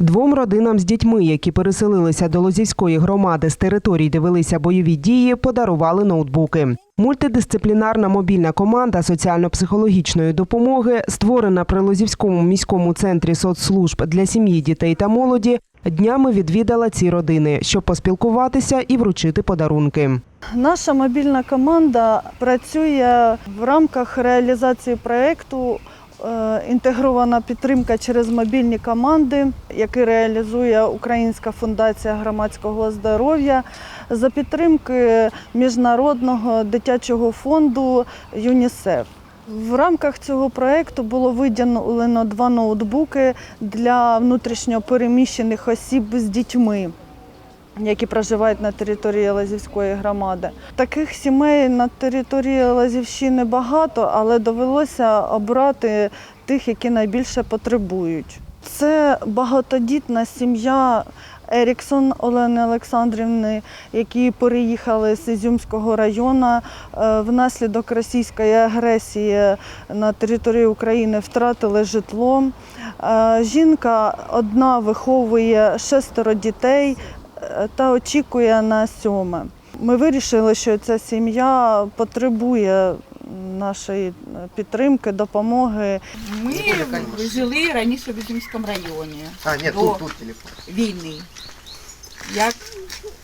Двом родинам з дітьми, які переселилися до Лозівської громади з територій, де велися бойові дії, подарували ноутбуки. Мультидисциплінарна мобільна команда соціально-психологічної допомоги, створена при Лозівському міському центрі соцслужб для сім'ї, дітей та молоді, днями відвідала ці родини, щоб поспілкуватися і вручити подарунки. Наша мобільна команда працює в рамках реалізації проєкту інтегрована підтримка через мобільні команди, який реалізує Українська фундація громадського здоров'я за підтримки міжнародного дитячого фонду ЮНІСЕФ. В рамках цього проєкту було виділено два ноутбуки для внутрішньо переміщених осіб з дітьми які проживають на території Лазівської громади. Таких сімей на території Лазівщини багато, але довелося обрати тих, які найбільше потребують. Це багатодітна сім'я Еріксон Олени Олександрівни, які переїхали з Ізюмського району е, внаслідок російської агресії на території України втратили житло. Е, Жінка одна виховує шестеро дітей е, та очікує на сьоме. Ми вирішили, що ця сім'я потребує нашої підтримки, допомоги. Ми жили раніше в Ізюмському районі А, нет, До. тут, тут телефон. війни. Як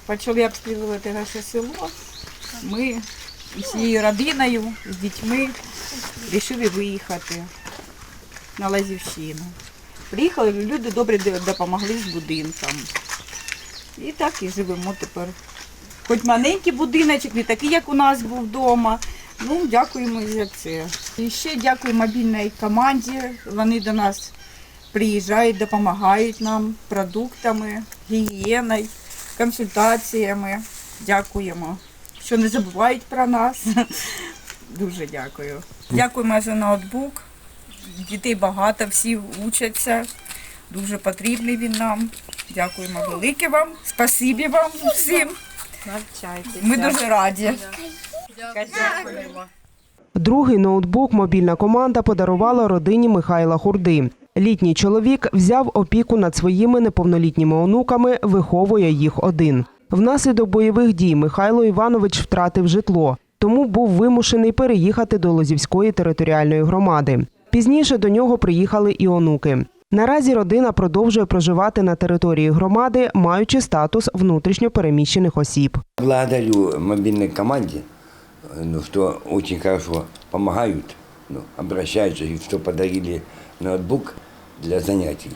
почали обстрілювати наше село, ми всією родиною, з дітьми вирішили виїхати на Лазівщину. Приїхали, люди добре допомогли з будинком. І так і живемо тепер. Хоч маленький будиночок, не такий, як у нас був вдома. Ну, дякуємо за це. І ще дякую мобільній команді. Вони до нас приїжджають, допомагають нам продуктами, гігієною, консультаціями. Дякуємо, що не забувають про нас. Дуже дякую. Дякуємо за ноутбук. Дітей багато, всі учаться. Дуже потрібний він нам. Дякуємо велике вам. Спасибі вам всім. Ми дуже раді. Дякуємо. Другий ноутбук мобільна команда подарувала родині Михайла Хурди. Літній чоловік взяв опіку над своїми неповнолітніми онуками, виховує їх один. Внаслідок бойових дій Михайло Іванович втратив житло, тому був вимушений переїхати до Лозівської територіальної громади. Пізніше до нього приїхали і онуки. Наразі родина продовжує проживати на території громади, маючи статус внутрішньо переміщених осіб. Благодарю мобильной команде, э, ну, что очень хорошо помогают, ну, обращаются, и что подарили ноутбук для занятий.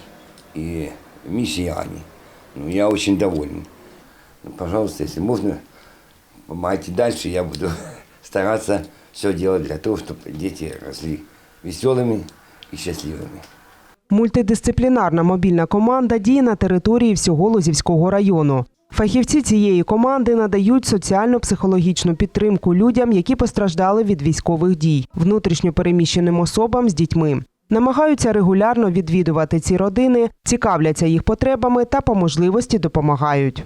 И миссии Ани. Ну, я очень доволен. Ну, пожалуйста, если можно, помогайте дальше. Я буду стараться все делать для того, чтобы дети росли веселыми и счастливыми. Мультидисциплінарна мобільна команда діє на території всього Лозівського району. Фахівці цієї команди надають соціально-психологічну підтримку людям, які постраждали від військових дій, внутрішньо переміщеним особам з дітьми. Намагаються регулярно відвідувати ці родини, цікавляться їх потребами та по можливості допомагають.